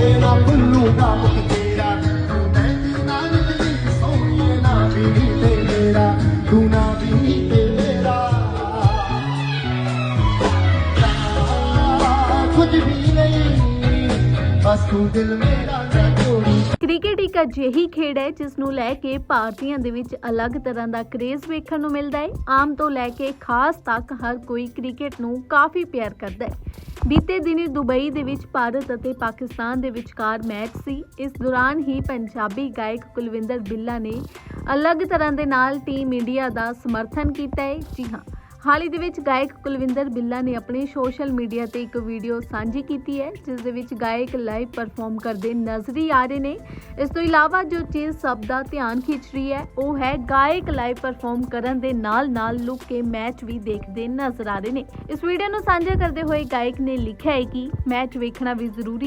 ਮੇਰਾ ਬੁੱਲੂ ਦਾ ਮੁਖ ਤੇਰਾ ਤੂੰ ਮੈਂ ਨਾ ਨਿਕਲੀ ਸੋਹਣੀਏ ਨਾ ਵੀ ਤੇ ਮੇਰਾ ਤੂੰ ਨਾ ਵੀ ਤੇ ਮੇਰਾ ਕੁਝ ਵੀ ਨਹੀਂ ਬਸ ਤੂੰ ਦਿਲ ਮੇਰਾ ਨਾ ਇੱਕ ਅਜਿਹੀ ਖੇਡ ਹੈ ਜਿਸ ਨੂੰ ਲੈ ਕੇ ਭਾਰਤੀਆਂ ਦੇ ਵਿੱਚ ਅਲੱਗ ਤਰ੍ਹਾਂ ਦਾ ਕ੍ਰੇਜ਼ ਵੇਖਣ ਨੂੰ ਮਿਲਦਾ ਹੈ। ਆਮ ਤੋਂ ਲੈ ਕੇ ਖਾਸ ਤੱਕ ਹਰ ਕੋਈ ਕ੍ਰਿਕਟ ਨੂੰ ਕਾਫੀ ਪਿਆਰ ਕਰਦਾ ਹੈ। ਬੀਤੇ ਦਿਨੀ ਦੁਬਈ ਦੇ ਵਿੱਚ ਭਾਰਤ ਅਤੇ ਪਾਕਿਸਤਾਨ ਦੇ ਵਿਚਕਾਰ ਮੈਚ ਸੀ। ਇਸ ਦੌਰਾਨ ਹੀ ਪੰਜਾਬੀ ਗਾਇਕ ਕੁਲਵਿੰਦਰ ਬਿੱਲਾ ਨੇ ਅਲੱਗ ਤਰ੍ਹਾਂ ਦੇ ਨਾਲ ਟੀਮ ਇੰਡੀਆ ਦਾ ਸਮਰਥਨ ਕੀਤਾ ਹੈ। ਜੀ ਹਾਂ ਹਾਲ ਹੀ ਦੇ ਵਿੱਚ ਗਾਇਕ ਕੁਲਵਿੰਦਰ ਬਿੱਲਾ ਨੇ ਆਪਣੇ ਸੋਸ਼ਲ ਮੀਡੀਆ ਤੇ ਇੱਕ ਵੀਡੀਓ ਸਾਂਝੀ ਕੀਤੀ ਹੈ, ਜਿਸ ਦੇ ਵਿੱਚ ਗਾਇਕ ਲਾਈਵ ਪਰਫਾਰਮ ਕਰਦੇ ਨਜ਼ਰੀ ਆ ਰਹੇ ਨੇ। ਇਸ ਤੋਂ ਇਲਾਵਾ ਜੋ ਚੀਜ਼ ਸਭ ਦਾ ਧਿਆਨ ਖਿੱਚ ਰਹੀ ਹੈ, ਉਹ ਹੈ ਗਾਇਕ ਲਾਈਵ ਪਰਫਾਰਮ ਕਰਨ ਦੇ ਨਾਲ-ਨਾਲ ਲੁੱਕ ਕੇ ਮੈਚ ਵੀ ਦੇਖਦੇ ਨਜ਼ਰ ਆ ਰਹੇ ਨੇ। ਇਸ ਵੀਡੀਓ ਨੂੰ ਸਾਂਝਾ ਕਰਦੇ ਹੋਏ ਗਾਇਕ ਨੇ ਲਿਖਿਆ ਹੈ ਕਿ ਮੈਚ ਵੇਖਣਾ ਵੀ ਜ਼ਰੂਰੀ